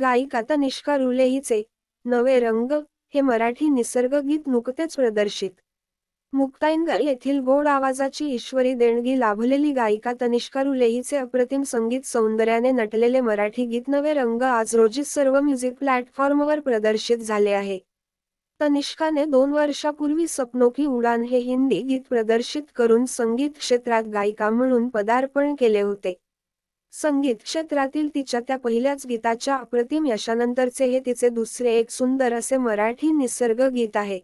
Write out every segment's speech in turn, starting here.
गायिका तनिष्का निष्का हिचे नवे रंग हे मराठी निसर्ग गीत नुकतेच प्रदर्शित. मुक्ताईनगर येथील गोड आवाजाची ईश्वरी देणगी लाभलेली गायिका तनिष्का रुलेहीचे अप्रतिम संगीत सौंदर्याने नटलेले मराठी गीत नवे रंग आज रोजी सर्व म्युझिक प्लॅटफॉर्मवर प्रदर्शित झाले आहे. तनिष्काने दोन वर्षापूर्वी सपनोकी उडान हे हिंदी गीत प्रदर्शित करून संगीत क्षेत्रात गायिका म्हणून पदार्पण केले होते. संगीत क्षेत्रातील तिच्या त्या पहिल्याच गीताच्या अप्रतिम यशानंतरचे हे तिचे दुसरे एक सुंदर असे मराठी निसर्ग गीत आहे.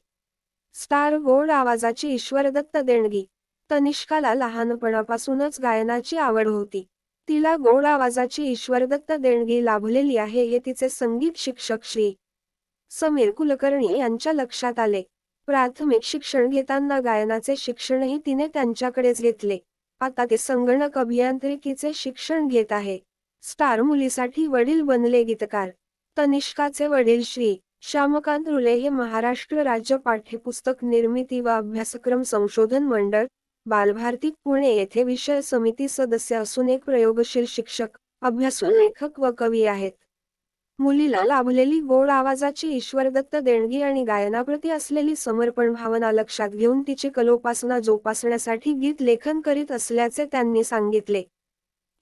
स्टार गोड आवाजाची ईश्वरदत्त देणगी. तनिष्काला लहानपणापासूनच गायनाची आवड होती. तिला गोड आवाजाची ईश्वरदत्त देणगी लाभलेली आहे हे तिचे संगीत शिक्षक श्री. समीर कुलकर्णी यांच्या लक्षात आले. प्राथमिक शिक्षण घेताना गायनाचे शिक्षणही तिने त्यांच्याकडेच घेतले. आता ते संगणक अभियांत्रिकीचे शिक्षण घेत आहे. स्टार मुलीसाठी वडील बनले गीतकार. तनिष्काचे वडील श्री. श्यामकांत रुले हे महाराष्ट्र राज्य पाठ्यपुस्तक निर्मिती व अभ्यासक्रम संशोधन मंडळ बालभारती पुणे येथे विषय समिती सदस्य असून एक प्रयोगशील शिक्षक अभ्यासू लेखक व कवी आहेत. मुलीला लाभलेली गोड आवाजाची ईश्वरदत्त देणगी आणि गायनाप्रती असलेली समर्पण भावना लक्षात घेऊन तिची कलोपासना जोपासण्यासाठी गीत लेखन करीत असल्याचे त्यांनी सांगितले.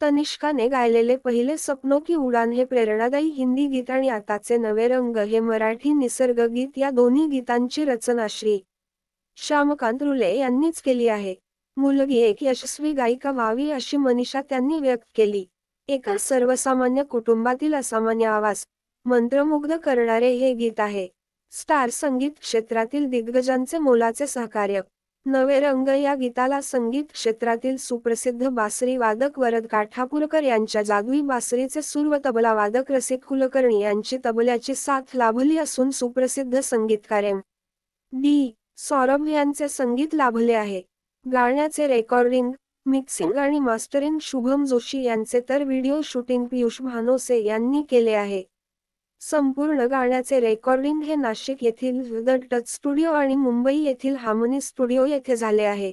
तनिष्काने गायलेले पहिले सपनो की उडान हे प्रेरणादायी हिंदी गीत आणि आताचे नवे रंग हे मराठी निसर्ग गीत या दोन्ही गीतांची रचना श्री श्यामकांत रुले यांनीच केली आहे. मुलगी एक यशस्वी गायिका व्हावी अशी मनीषा त्यांनी व्यक्त केली. एका सर्वसामान्य कुटुंबातील असामान्य आवाज मंत्रमुग्ध करणारे हे गीत आहे. स्टार संगीत क्षेत्रातील दिग्गजांचे मोलाचे सहकार्य. नवे रंग या गीताला संगीत क्षेत्रातील सुप्रसिद्ध बासरी वादक वरद काठापूरकर यांच्या जादवी बासरीचे सूर व तबला वादक रसिक कुलकर्णी यांची तबल्याची साथ लाभली असून सुप्रसिद्ध संगीतकार एम. डी. सौरभ यांचे संगीत लाभले आहे. गाण्याचे रेकॉर्डिंग मिक्सिंग आणि मास्टरिंग शुभम जोशी यांचे तर व्हिडिओ शूटिंग पियुष भानोसे यांनी केले आहे. संपूर्ण गाण्याचे रेकॉर्डिंग हे नाशिक येथील द टच स्टुडिओ आणि मुंबई येथील हार्मोनी स्टुडिओ येथे झाले आहे.